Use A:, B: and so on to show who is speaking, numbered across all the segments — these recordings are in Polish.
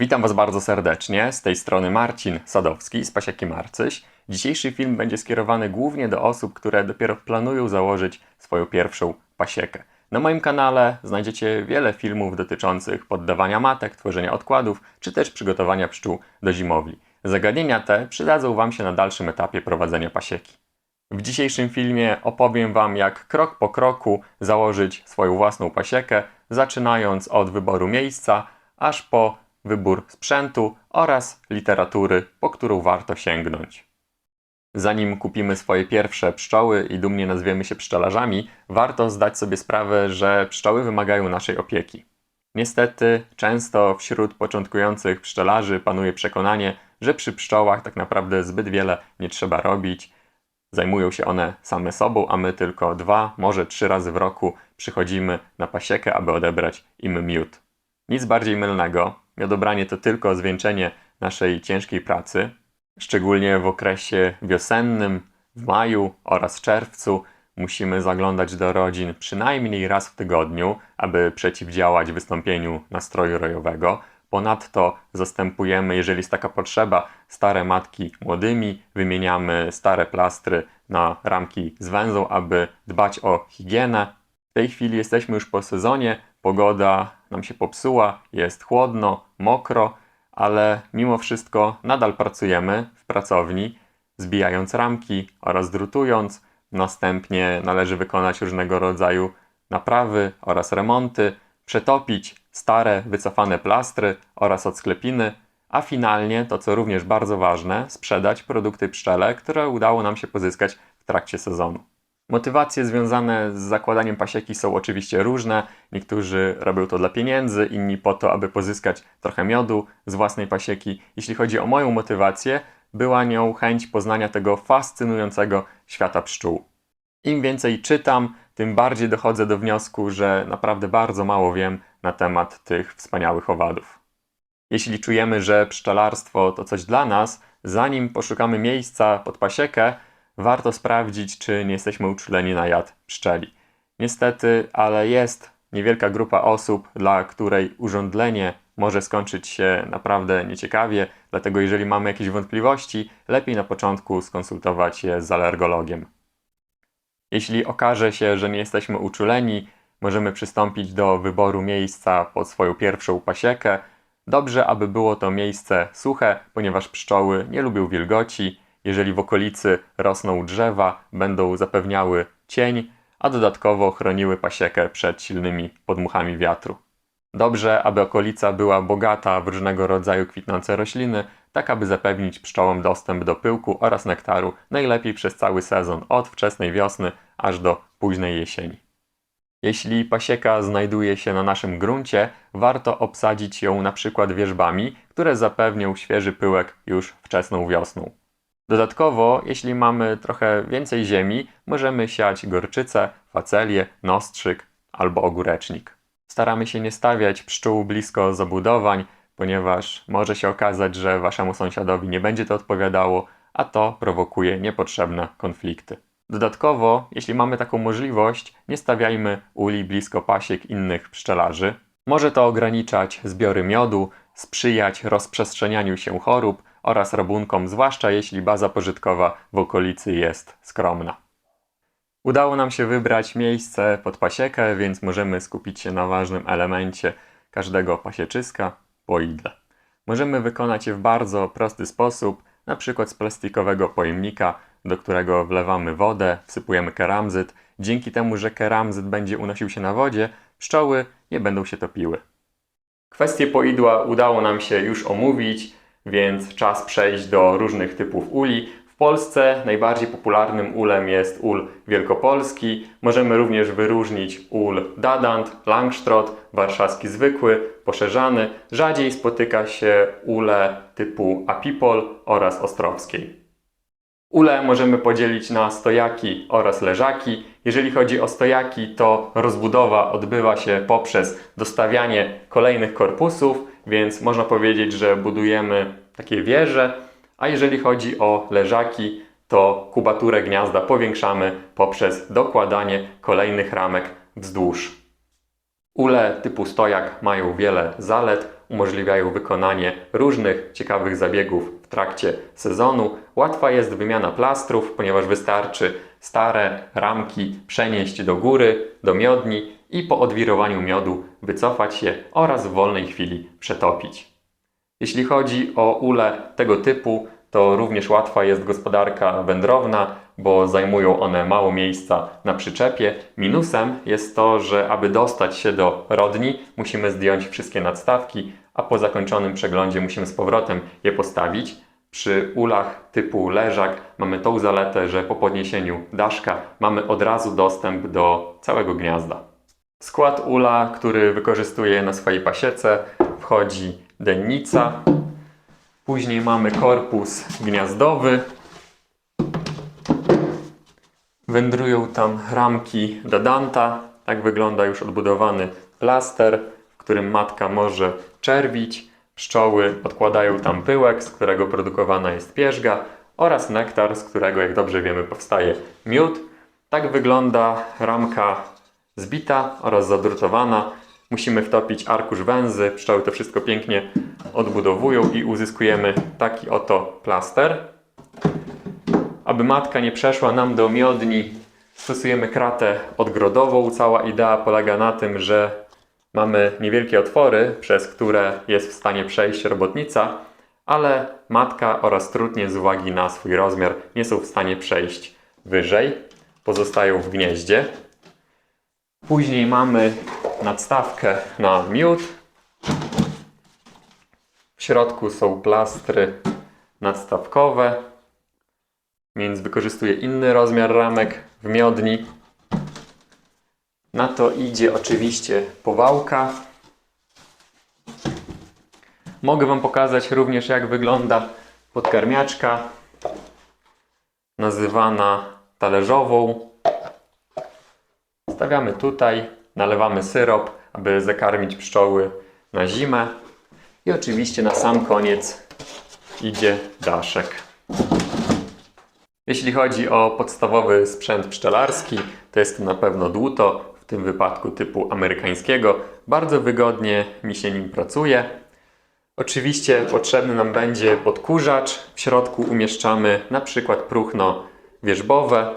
A: Witam Was bardzo serdecznie. Z tej strony Marcin Sadowski z Pasieki Marcyś. Dzisiejszy film będzie skierowany głównie do osób, które dopiero planują założyć swoją pierwszą pasiekę. Na moim kanale znajdziecie wiele filmów dotyczących poddawania matek, tworzenia odkładów, czy też przygotowania pszczół do zimowli. Zagadnienia te przydadzą Wam się na dalszym etapie prowadzenia pasieki. W dzisiejszym filmie opowiem Wam, jak krok po kroku założyć swoją własną pasiekę, zaczynając od wyboru miejsca, aż po wybór sprzętu oraz literatury, po którą warto sięgnąć. Zanim kupimy swoje pierwsze pszczoły i dumnie nazwiemy się pszczelarzami, warto zdać sobie sprawę, że pszczoły wymagają naszej opieki. Niestety, często wśród początkujących pszczelarzy panuje przekonanie, że przy pszczołach tak naprawdę zbyt wiele nie trzeba robić. Zajmują się one same sobą, a my tylko dwa, może trzy razy w roku przychodzimy na pasiekę, aby odebrać im miód. Nic bardziej mylnego. Miodobranie to tylko zwieńczenie naszej ciężkiej pracy, szczególnie w okresie wiosennym, w maju oraz czerwcu. Musimy zaglądać do rodzin przynajmniej raz w tygodniu, aby przeciwdziałać wystąpieniu nastroju rojowego. Ponadto zastępujemy, jeżeli jest taka potrzeba, stare matki młodymi, wymieniamy stare plastry na ramki z węzą, aby dbać o higienę. W tej chwili jesteśmy już po sezonie, pogoda nam się popsuła, jest chłodno, mokro, ale mimo wszystko nadal pracujemy w pracowni, zbijając ramki oraz drutując. Następnie należy wykonać różnego rodzaju naprawy oraz remonty, przetopić stare, wycofane plastry oraz odsklepiny, a finalnie, to co również bardzo ważne, sprzedać produkty pszczele, które udało nam się pozyskać w trakcie sezonu. Motywacje związane z zakładaniem pasieki są oczywiście różne. Niektórzy robią to dla pieniędzy, inni po to, aby pozyskać trochę miodu z własnej pasieki. Jeśli chodzi o moją motywację, była nią chęć poznania tego fascynującego świata pszczół. Im więcej czytam, tym bardziej dochodzę do wniosku, że naprawdę bardzo mało wiem na temat tych wspaniałych owadów. Jeśli czujemy, że pszczelarstwo to coś dla nas, zanim poszukamy miejsca pod pasiekę, warto sprawdzić, czy nie jesteśmy uczuleni na jad pszczeli. Niestety, ale jest niewielka grupa osób, dla której urządlenie może skończyć się naprawdę nieciekawie, dlatego jeżeli mamy jakieś wątpliwości, lepiej na początku skonsultować je z alergologiem. Jeśli okaże się, że nie jesteśmy uczuleni, możemy przystąpić do wyboru miejsca pod swoją pierwszą pasiekę. Dobrze, aby było to miejsce suche, ponieważ pszczoły nie lubią wilgoci. Jeżeli w okolicy rosną drzewa, będą zapewniały cień, a dodatkowo chroniły pasiekę przed silnymi podmuchami wiatru. Dobrze, aby okolica była bogata w różnego rodzaju kwitnące rośliny, tak aby zapewnić pszczołom dostęp do pyłku oraz nektaru najlepiej przez cały sezon, od wczesnej wiosny aż do późnej jesieni. Jeśli pasieka znajduje się na naszym gruncie, warto obsadzić ją na przykład wierzbami, które zapewnią świeży pyłek już wczesną wiosną. Dodatkowo, jeśli mamy trochę więcej ziemi, możemy siać gorczycę, facelię, nostrzyk albo ogórecznik. Staramy się nie stawiać pszczół blisko zabudowań, ponieważ może się okazać, że waszemu sąsiadowi nie będzie to odpowiadało, a to prowokuje niepotrzebne konflikty. Dodatkowo, jeśli mamy taką możliwość, nie stawiajmy uli blisko pasiek innych pszczelarzy. Może to ograniczać zbiory miodu, sprzyjać rozprzestrzenianiu się chorób oraz rabunkom, zwłaszcza jeśli baza pożytkowa w okolicy jest skromna. Udało nam się wybrać miejsce pod pasiekę, więc możemy skupić się na ważnym elemencie każdego pasieczyska poidle. Możemy wykonać je w bardzo prosty sposób, na przykład z plastikowego pojemnika, do którego wlewamy wodę, wsypujemy keramzyt. Dzięki temu, że keramzyt będzie unosił się na wodzie, pszczoły nie będą się topiły. Kwestię poidła udało nam się już omówić, więc czas przejść do różnych typów uli. W Polsce najbardziej popularnym ulem jest ul wielkopolski. Możemy również wyróżnić ul dadant, langstrot, warszawski zwykły, poszerzany. Rzadziej spotyka się ule typu apipol oraz ostrowskiej. Ule możemy podzielić na stojaki oraz leżaki. Jeżeli chodzi o stojaki, to rozbudowa odbywa się poprzez dostawianie kolejnych korpusów, więc można powiedzieć, że budujemy takie wieże. A jeżeli chodzi o leżaki, to kubaturę gniazda powiększamy poprzez dokładanie kolejnych ramek wzdłuż. Ule typu stojak mają wiele zalet umożliwiają wykonanie różnych ciekawych zabiegów w trakcie sezonu. Łatwa jest wymiana plastrów, ponieważ wystarczy stare ramki przenieść do góry, do miodni i po odwirowaniu miodu wycofać je oraz w wolnej chwili przetopić. Jeśli chodzi o ule tego typu, to również łatwa jest gospodarka wędrowna, bo zajmują one mało miejsca na przyczepie. Minusem jest to, że aby dostać się do rodni, musimy zdjąć wszystkie nadstawki, a po zakończonym przeglądzie musimy z powrotem je postawić. Przy ulach typu leżak mamy tą zaletę, że po podniesieniu daszka mamy od razu dostęp do całego gniazda. Skład ula, który wykorzystuję na swojej pasiece, wchodzi dennica. Później mamy korpus gniazdowy. Wędrują tam ramki Dadanta. Tak wygląda już odbudowany plaster, w którym matka może czerwić. Pszczoły odkładają tam pyłek, z którego produkowana jest pierzga oraz nektar, z którego, jak dobrze wiemy, powstaje miód. Tak wygląda ramka zbita oraz zadrutowana. Musimy wtopić arkusz węzy. Pszczoły to wszystko pięknie odbudowują i uzyskujemy taki oto plaster. Aby matka nie przeszła nam do miodni, stosujemy kratę odgrodową. Cała idea polega na tym, że mamy niewielkie otwory, przez które jest w stanie przejść robotnica, ale matka oraz trutnie z uwagi na swój rozmiar nie są w stanie przejść wyżej. Pozostają w gnieździe. Później mamy nadstawkę na miód. W środku są plastry nadstawkowe, więc wykorzystuję inny rozmiar ramek w miodni. Na to idzie oczywiście powałka. Mogę Wam pokazać również jak wygląda podkarmiaczka nazywana talerzową. Stawiamy tutaj, nalewamy syrop, aby zakarmić pszczoły na zimę. I oczywiście na sam koniec idzie daszek. Jeśli chodzi o podstawowy sprzęt pszczelarski, to jest to na pewno dłuto, w tym wypadku typu amerykańskiego. Bardzo wygodnie mi się nim pracuje. Oczywiście potrzebny nam będzie podkurzacz. W środku umieszczamy na przykład próchno wierzbowe.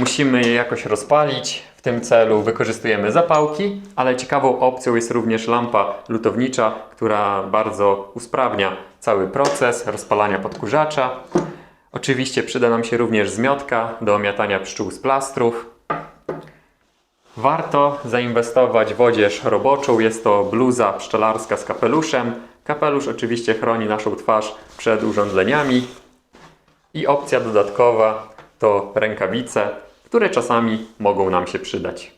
A: Musimy je jakoś rozpalić. W tym celu wykorzystujemy zapałki, ale ciekawą opcją jest również lampa lutownicza, która bardzo usprawnia cały proces rozpalania podkurzacza. Oczywiście przyda nam się również zmiotka do omiatania pszczół z plastrów. Warto zainwestować w odzież roboczą. Jest to bluza pszczelarska z kapeluszem. Kapelusz oczywiście chroni naszą twarz przed urządzeniami. I opcja dodatkowa to rękawice, które czasami mogą nam się przydać.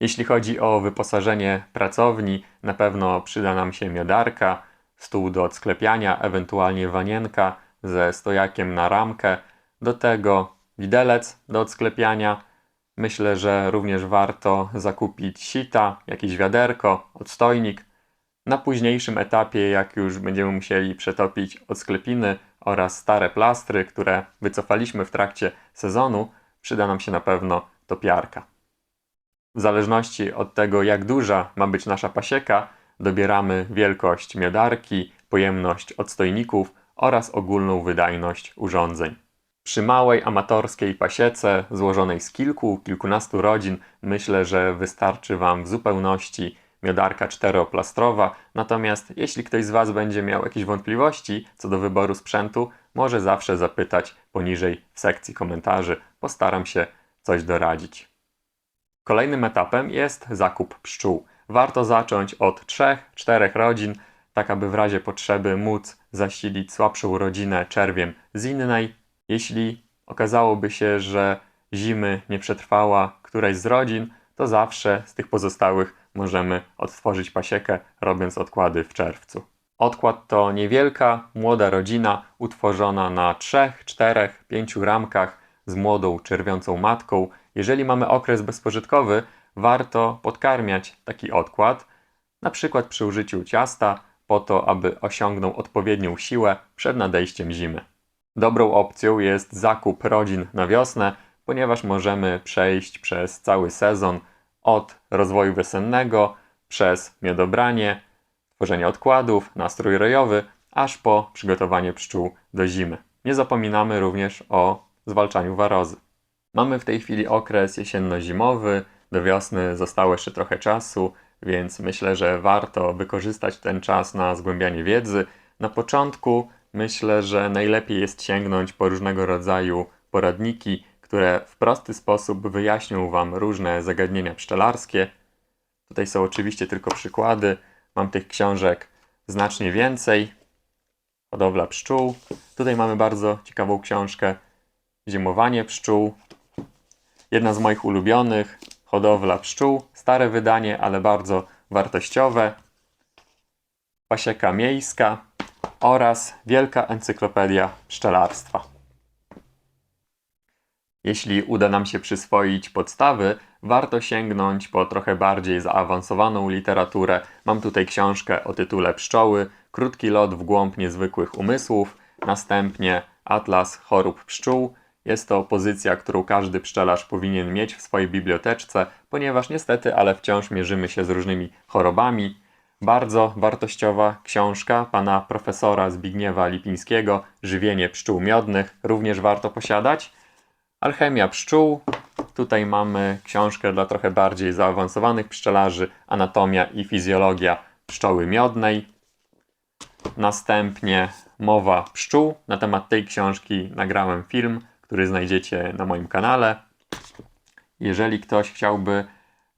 A: Jeśli chodzi o wyposażenie pracowni, na pewno przyda nam się miodarka, stół do odsklepiania, ewentualnie wanienka ze stojakiem na ramkę. Do tego widelec do odsklepiania. Myślę, że również warto zakupić sita, jakieś wiaderko, odstojnik. Na późniejszym etapie, jak już będziemy musieli przetopić odsklepiny oraz stare plastry, które wycofaliśmy w trakcie sezonu, przyda nam się na pewno topiarka. W zależności od tego, jak duża ma być nasza pasieka, dobieramy wielkość miodarki, pojemność odstojników oraz ogólną wydajność urządzeń. Przy małej amatorskiej pasiece złożonej z kilku, kilkunastu rodzin myślę, że wystarczy Wam w zupełności miodarka czteroplastrowa. Natomiast jeśli ktoś z Was będzie miał jakieś wątpliwości co do wyboru sprzętu, może zawsze zapytać poniżej w sekcji komentarzy. Postaram się coś doradzić. Kolejnym etapem jest zakup pszczół. Warto zacząć od 3-4 rodzin, tak aby w razie potrzeby móc zasilić słabszą rodzinę czerwiem z innej. Jeśli okazałoby się, że zimy nie przetrwała któraś z rodzin, to zawsze z tych pozostałych możemy odtworzyć pasiekę, robiąc odkłady w czerwcu. Odkład to niewielka, młoda rodzina utworzona na 3, 4, 5 ramkach z młodą, czerwiącą matką. Jeżeli mamy okres bezpożytkowy, warto podkarmiać taki odkład, na przykład przy użyciu ciasta, po to, aby osiągnął odpowiednią siłę przed nadejściem zimy. Dobrą opcją jest zakup rodzin na wiosnę, ponieważ możemy przejść przez cały sezon od rozwoju wiosennego przez miodobranie, tworzenie odkładów, nastrój rojowy, aż po przygotowanie pszczół do zimy. Nie zapominamy również o zwalczaniu warozy. Mamy w tej chwili okres jesienno-zimowy, do wiosny zostało jeszcze trochę czasu, więc myślę, że warto wykorzystać ten czas na zgłębianie wiedzy. Na początku myślę, że najlepiej jest sięgnąć po różnego rodzaju poradniki, które w prosty sposób wyjaśnią Wam różne zagadnienia pszczelarskie. Tutaj są oczywiście tylko przykłady. Mam tych książek znacznie więcej. Hodowla pszczół. Tutaj mamy bardzo ciekawą książkę Zimowanie pszczół. Jedna z moich ulubionych. Hodowla pszczół. Stare wydanie, ale bardzo wartościowe. Pasieka miejska oraz Wielka Encyklopedia Pszczelarstwa. Jeśli uda nam się przyswoić podstawy, warto sięgnąć po trochę bardziej zaawansowaną literaturę. Mam tutaj książkę o tytule Pszczoły, krótki lot w głąb niezwykłych umysłów, następnie Atlas chorób pszczół. Jest to pozycja, którą każdy pszczelarz powinien mieć w swojej biblioteczce, ponieważ niestety, ale wciąż mierzymy się z różnymi chorobami. Bardzo wartościowa książka pana profesora Zbigniewa Lipińskiego, Żywienie pszczół miodnych, również warto posiadać. Alchemia pszczół. Tutaj mamy książkę dla trochę bardziej zaawansowanych pszczelarzy, Anatomia i fizjologia pszczoły miodnej. Następnie Mowa pszczół. Na temat tej książki nagrałem film, który znajdziecie na moim kanale. Jeżeli ktoś chciałby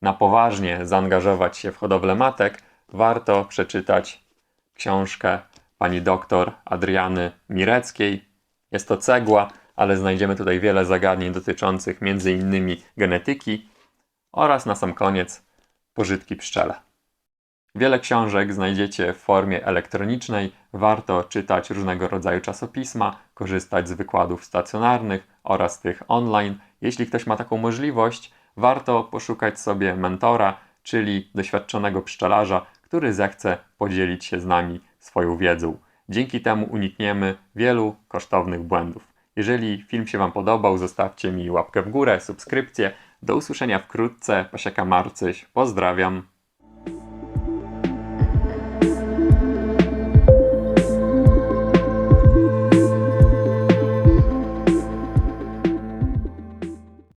A: na poważnie zaangażować się w hodowlę matek, warto przeczytać książkę pani doktor Adriany Mireckiej. Jest to cegła, ale znajdziemy tutaj wiele zagadnień dotyczących m.in. genetyki oraz na sam koniec pożytki pszczele. Wiele książek znajdziecie w formie elektronicznej. Warto czytać różnego rodzaju czasopisma, korzystać z wykładów stacjonarnych oraz tych online. Jeśli ktoś ma taką możliwość, warto poszukać sobie mentora, czyli doświadczonego pszczelarza, który zechce podzielić się z nami swoją wiedzą. Dzięki temu unikniemy wielu kosztownych błędów. Jeżeli film się Wam podobał, zostawcie mi łapkę w górę, subskrypcję. Do usłyszenia wkrótce. Pasieka Marcyś. Pozdrawiam.